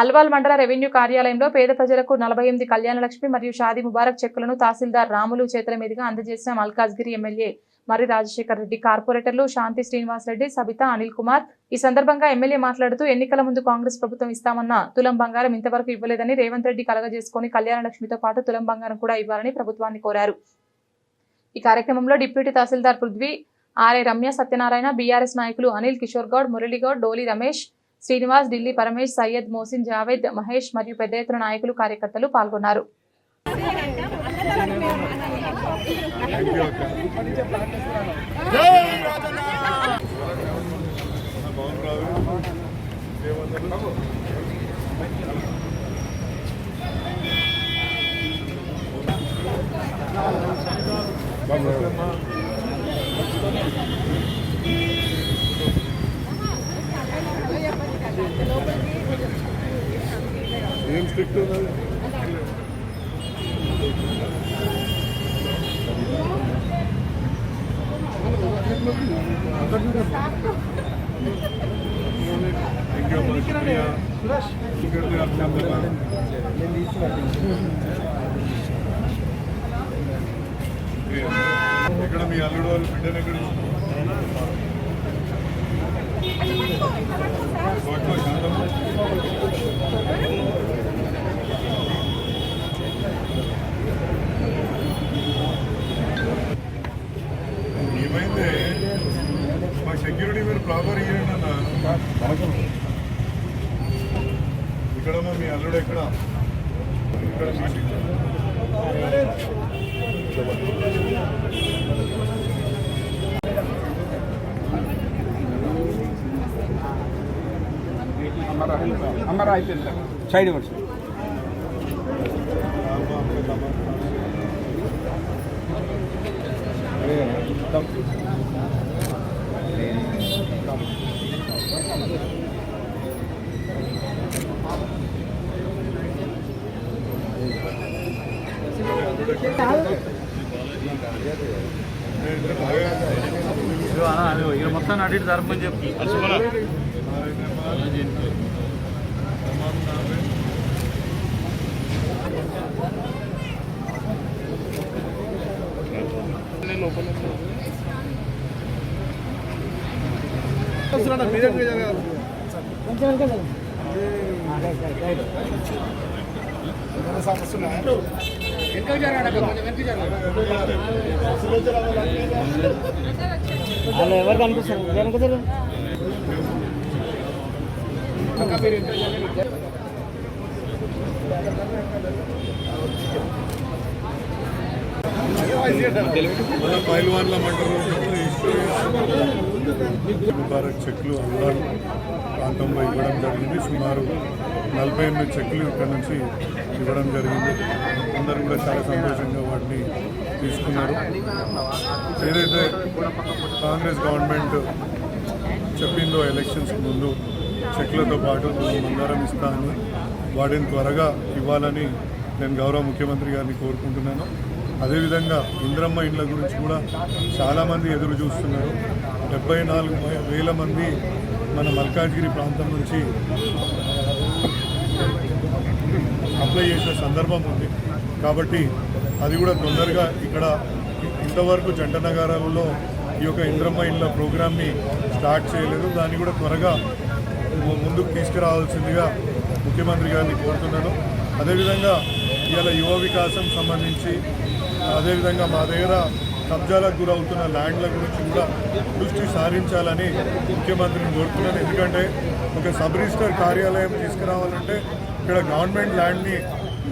అల్వాల్ మండల రెవెన్యూ కార్యాలయంలో పేద ప్రజలకు నలభై ఎనిమిది కళ్యాణ లక్ష్మి మరియు షాదీ ముబారక్ చెక్కులను తహసీల్దార్ రాములు చేతుల మీదుగా అందజేసిన మల్కాజ్గిరి ఎమ్మెల్యే మరి రాజశేఖర్ రెడ్డి. కార్పొరేటర్లు శాంతి శ్రీనివాస్ రెడ్డి సబిత అనిల్ కుమార్ ఈ సందర్భంగా ఎమ్మెల్యే మాట్లాడుతూ ఎన్నికల ముందు కాంగ్రెస్ ప్రభుత్వం ఇస్తామన్న తులం బంగారం ఇంతవరకు ఇవ్వలేదని రేవంత్ రెడ్డి కలగజేసుకుని కళ్యాణలక్ష్మితో పాటు తులం బంగారం కూడా ఇవ్వాలని ప్రభుత్వాన్ని కోరారు. ఈ కార్యక్రమంలో deputy tahsildar Prithvi RA Ramya Satyanarayana BRS నాయకులు అనిల్ కిషోర్ గౌడ్ మురళీగౌడ్ డోలి రమేష్ శ్రీనివాస్ ఢిల్లీ పరమేష్ సయ్యద్ మోసిన్ జావేద్ మహేష్ మరియు పెద్ద ఎత్తున నాయకులు కార్యకర్తలు పాల్గొన్నారు. ఏం స్ట్రిక్ట్ ఉన్నది? ఎక్కడ మీ అల్లుడు వాళ్ళు బిడ్డను ఎక్కడ ఫోటో శాంతమ్మ. ఏమైంది మా ఫ్లవర్ ఇవ్వండి అన్న. ఇక్కడమ్మా మీ అల్లుడు ఎక్కడ? ఇక్కడ అమ్మరా అయిపోయింది సైడ్. ఇవ్వండి సార్ ఇక్కడ మొత్తాన్ని అడిగి ధర్మని చెప్పి మీరే వాళ్ళు ఎవరు కనిపిస్తారు వెనక తిరుగు. మన పైల్వాన్ల మంటలు ముబారక్ చెక్లు అల్లాల్ ప్రాంతంలో ఇవ్వడం జరిగింది. సుమారు నలభై ఎనిమిది చెక్లు ఇక్కడ నుంచి ఇవ్వడం జరిగింది. అందరూ కూడా చాలా సంతోషంగా వాటిని తీసుకున్నారు. ఏదైతే కాంగ్రెస్ గవర్నమెంట్ చెప్పిందో ఎలక్షన్స్ ముందు చెక్లతో పాటు బంగారం ఇస్తాను వాటిని త్వరగా ఇవ్వాలని నేను గౌరవ ముఖ్యమంత్రి గారిని కోరుకుంటున్నాను. అదేవిధంగా ఇంద్రమ్మ ఇండ్ల గురించి కూడా చాలామంది ఎదురు చూస్తున్నారు. డెబ్బై నాలుగు వేల మంది మన మల్కాజ్గిరి ప్రాంతం నుంచి అప్లై చేసిన సందర్భం ఉంది. కాబట్టి అది కూడా తొందరగా ఇక్కడ ఇంతవరకు జంట నగరాలలో ఈ యొక్క ఇంద్రమ్మ ఇండ్ల ప్రోగ్రామ్ని స్టార్ట్ చేయలేదు. దాన్ని కూడా త్వరగా ముందుకు తీసుకురావాల్సిందిగా ముఖ్యమంత్రి గారిని కోరుతున్నాను. అదేవిధంగా ఇవాళ యువ వికాసం సంబంధించి అదేవిధంగా మా దగ్గర కబ్జాలకు గురవుతున్న ల్యాండ్ల గురించి కూడా దృష్టి సారించాలని ముఖ్యమంత్రిని కోరుతున్నాను. ఎందుకంటే ఒక సబ్ రిజిస్టర్ కార్యాలయం తీసుకురావాలంటే ఇక్కడ గవర్నమెంట్ ల్యాండ్ని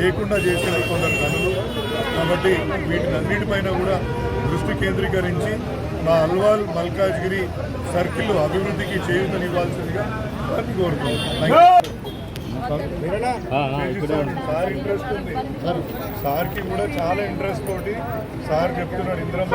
లేకుండా చేసిన కొందరు గనులు. కాబట్టి వీటినన్నిటిపైన కూడా దృష్టి కేంద్రీకరించి మా అల్వాల్ మల్కాజ్గిరి సర్కిల్ అభివృద్ధికి చేయూతనివ్వాల్సిందిగా కోరుతున్నాను. సార్ ఇంట్రెస్ట్ ఉంది. సార్కి కూడా చాలా ఇంట్రెస్ట్ తోటి సార్ చెప్తున్నాడు ఇంద్రమ్మ.